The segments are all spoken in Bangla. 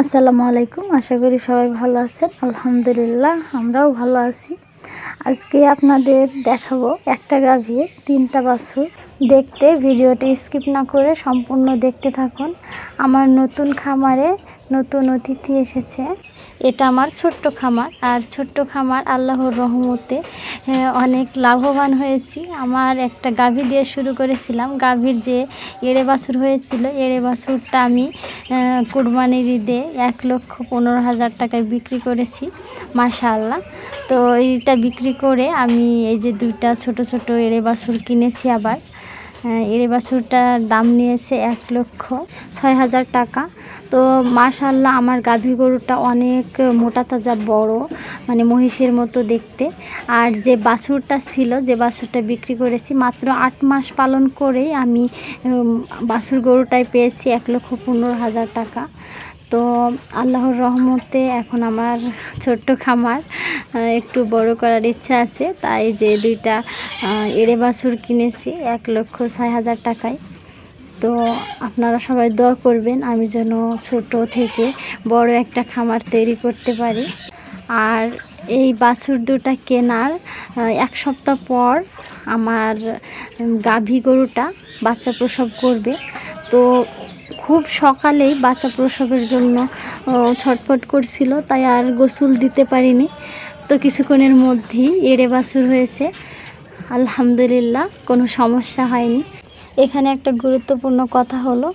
আসসালামু আলাইকুম, আশা করি সবাই ভালো আছেন। আলহামদুলিল্লাহ, আমরাও ভালো আছি। আজকে আপনাদের দেখাবো একটা গাভীর তিনটা বাছুর। দেখতে, ভিডিওটি স্কিপ না করে সম্পূর্ণ দেখতে থাকুন। আমার নতুন খামারে নতুন অতিথি এসেছে। এটা আমার ছোট্ট খামার। আর ছোট্ট খামার আল্লাহর রহমতে অনেক লাভবান হয়েছি। আমার একটা গাভী দিয়ে শুরু করেছিলাম। গাভীর যে এড়ে বাছুর হয়েছিল, এড়ে বাছুরটা আমি কুরবানির ঈদে এক লক্ষ পনেরো হাজার টাকায় বিক্রি করেছি, মাশাআল্লাহ। তো এইটা বিক্রি করে আমি এই যে দুইটা ছোট ছোট এড়ে বাছুর কিনেছি আবার। এড়ে বাছুরটার দাম নিয়েছে এক লক্ষ ছয় হাজার টাকা। তো মাশাল্লাহ আমার গাভী গরুটা অনেক মোটা তাজা বড় মানে মহিষের মতো দেখতে। আর যে বাছুরটা ছিল, যে বাছুরটা বিক্রি করেছি, মাত্র আট মাস পালন করেই আমি বাছুর গরুটাই পেয়েছি এক লক্ষ পনেরো হাজার টাকা। তো আল্লাহর রহমতে এখন আমার ছোট্ট খামার একটু বড় করার ইচ্ছা আছে। তাই যে দুইটা এড়ে বাছুর কিনেছি, এক লক্ষ ছয় হাজার টাকায়। তো আপনারা সবাই দোয়া করবেন আমি যেন ছোট থেকে বড় একটা খামার তৈরি করতে পারি। আর এই বাছুর দুটা কেনার এক সপ্তাহ পর আমার গাভী গরুটা বাচ্চা প্রসব করবে। তো খুব সকালেই বাচ্চা প্রসবের জন্য ছটফট করছিল, তাই আর গোসল দিতে পারিনি। তো কিছুক্ষণের মধ্যেই এড়ে বাছুর হয়েছে। আলহামদুলিল্লাহ, কোনো সমস্যা হয়নি। এখানে একটা গুরুত্বপূর্ণ কথা হলো,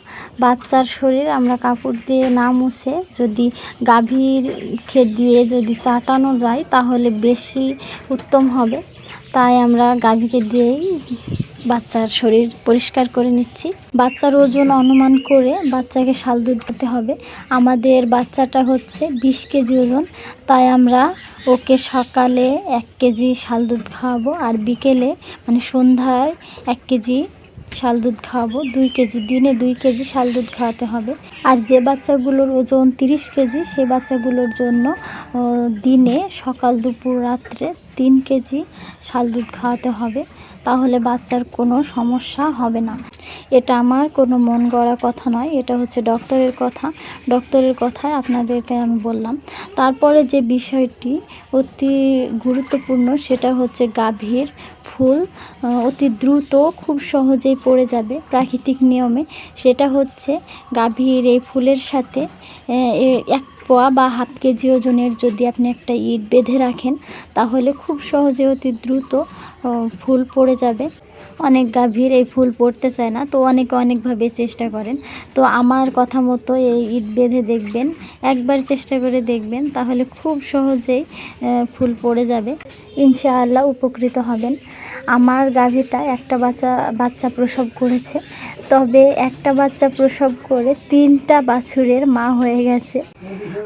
বাচ্চার শরীর আমরা কাপড় দিয়ে না মুছে যদি গাভীর খেত দিয়ে যদি চাটানো যায়, তাহলে বেশি উত্তম হবে। তাই আমরা গাভীকে দিয়েই বাচ্চার শরীর পরিষ্কার করে নিচ্ছি। বাচ্চার ওজন অনুমান করে বাচ্চাকে শাল দুধ দিতে হবে। আমাদের বাচ্চাটা হচ্ছে বিশ কেজি ওজন, তাই আমরা ওকে সকালে এক কেজি শাল দুধ খাওয়াবো আর বিকেলে মানে সন্ধ্যায় এক কেজি শাল দুধ খাওয়াবো। দুই কেজি, দিনে দুই কেজি শাল দুধ খাওয়াতে হবে। আর যে বাচ্চাগুলোর ওজন তিরিশ কেজি সেই বাচ্চাগুলোর জন্য দিনে সকাল, দুপুর, রাত্রে তিন কেজি শাল দুধ খাওয়াতে হবে। তাহলে বাচ্চার কোনো সমস্যা হবে না। এটা আমার কোনো মন গড়া কথা নয়, এটা হচ্ছে ডক্টরের কথা। ডক্টরের কথায় আপনাদেরকে আমি বললাম। তারপরে যে বিষয়টি অতি গুরুত্বপূর্ণ সেটা হচ্ছে গাভীর ফুল অতি দ্রুত খুব সহজেই পড়ে যাবে প্রাকৃতিক নিয়মে। সেটা হচ্ছে গাভীর এই ফুলের সাথে এক পোয়া বা হাফ কেজি ওজনের যদি আপনি একটা ইট বেঁধে রাখেন, তাহলে খুব সহজে অতি দ্রুত ফুল পড়ে যাবে। অনেক গাভীর এই ফুল পড়তে চায় না, তো অনেকে অনেকভাবে চেষ্টা করেন। তো আমার কথা মতো এই ইট বেঁধে দেখবেন, একবার চেষ্টা করে দেখবেন, তাহলে খুব সহজেই ফুল পড়ে যাবে। ইনশাআল্লাহ উপকৃত হবেন। আমার গাভীটা একটা বাচ্চা বাচ্চা প্রসব করেছে। তবে একটা বাচ্চা প্রসব করে তিনটা বাছুরের মা হয়ে গেছে।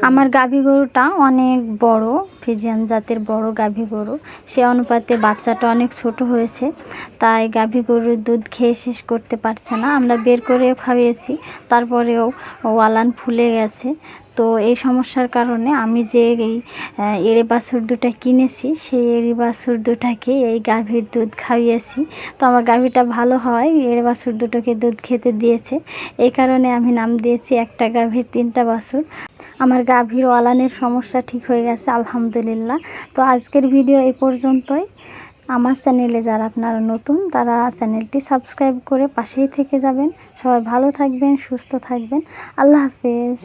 আমার গাভী গরুটা অনেক বড়, ফিজিয়ান জাতের বড় গাভী গরু। সে অনুপাতে বাচ্চাটা অনেক ছোট হয়েছে। তাই গাভী গরুর দুধ খেয়ে শেষ করতে পারছে না। আমরা বের করেও খাইয়েছি, তারপরেও ওয়ালান ফুলে গেছে। তো এই সমস্যার কারণে আমি যে এই এড়ে বাছুর দুটা কিনেছি, সেই এড়ে বাছুর দুটাকে এই গাভীর দুধ খাইয়েছি। তো আমার গাভীটা ভালো হয়, এড়ে বাছুর দুটোকে দুধ খেতে দিয়েছে। এই কারণে আমি নাম দিয়েছি একটা গাভীর, তিনটা বাছুর। আমার গাভীর ওয়ালানের সমস্যা ঠিক হয়ে গেছে, আলহামদুলিল্লাহ। তো আজকের ভিডিও এই পর্যন্তই। আমার চ্যানেলে যারা আপনারা নতুন, তারা চ্যানেলটি সাবস্ক্রাইব করে পাশেই থেকে যাবেন। সবাই ভালো থাকবেন, সুস্থ থাকবেন। আল্লাহ হাফেজ।